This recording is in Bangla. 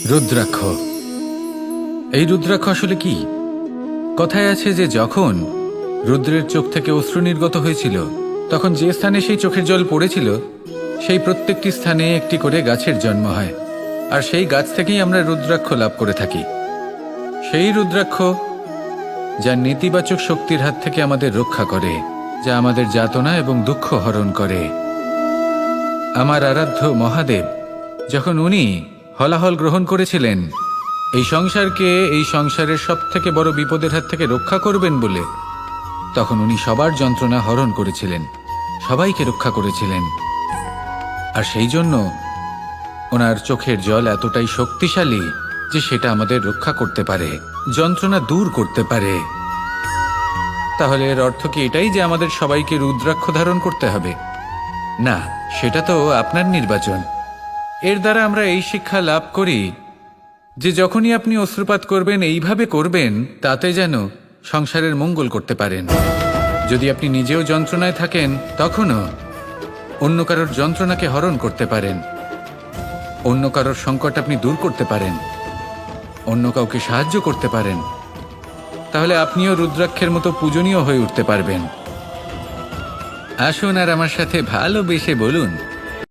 রুদ্রাক্ষ। এই রুদ্রাক্ষ আসলে কি? কথায় আছে যে যখন রুদ্রের চোখ থেকে অশ্রু নির্গত হয়েছিল, তখন যে স্থানে সেই চোখের জল পড়েছিল, সেই প্রত্যেকটি স্থানে একটি করে গাছের জন্ম হয়। আর সেই গাছ থেকেই আমরা রুদ্রাক্ষ লাভ করে থাকি। সেই রুদ্রাক্ষ, যা নেতিবাচক শক্তির হাত থেকে আমাদের রক্ষা করে, যা আমাদের যাতনা এবং দুঃখ হরণ করে। আমার আরাধ্য মহাদেব, যখন উনি হলাহল গ্রহণ করেছিলেন। এই সংসারকে এই সংসারের সব থেকে বড় বিপদের হাত থেকে রক্ষা করবেন বলে। তখন উনি সবার যন্ত্রণা হরণ করেছিলেন, সবাইকে রক্ষা করেছিলেন। আর সেই জন্য ওনার চোখের জল এতটাই শক্তিশালী যে সেটা আমাদের রক্ষা করতে পারে, যন্ত্রণা দূর করতে পারে। তাহলে এর অর্থ কি এটাই যে আমাদের সবাইকে রুদ্রাক্ষ ধারণ করতে হবে? না, সেটা তো আপনার নির্বাচন। এর দ্বারা আমরা এই শিক্ষা লাভ করি যে যখনই আপনি অশ্রুপাত করবেন, এইভাবে করবেন, তাতে যেন সংসারের মঙ্গল করতে পারেন। যদি আপনি নিজেও যন্ত্রণায় থাকেন, তখনও অন্য কারোর যন্ত্রণাকে হরণ করতে পারেন। অন্য কারোর সংকট আপনি দূর করতে পারেন। অন্য কাউকে সাহায্য করতে পারেন। তাহলে আপনিও রুদ্রাক্ষের মতো পূজনীয় হয়ে উঠতে পারবেন। আসুন আর আমার সাথে ভালোবেসে বলুন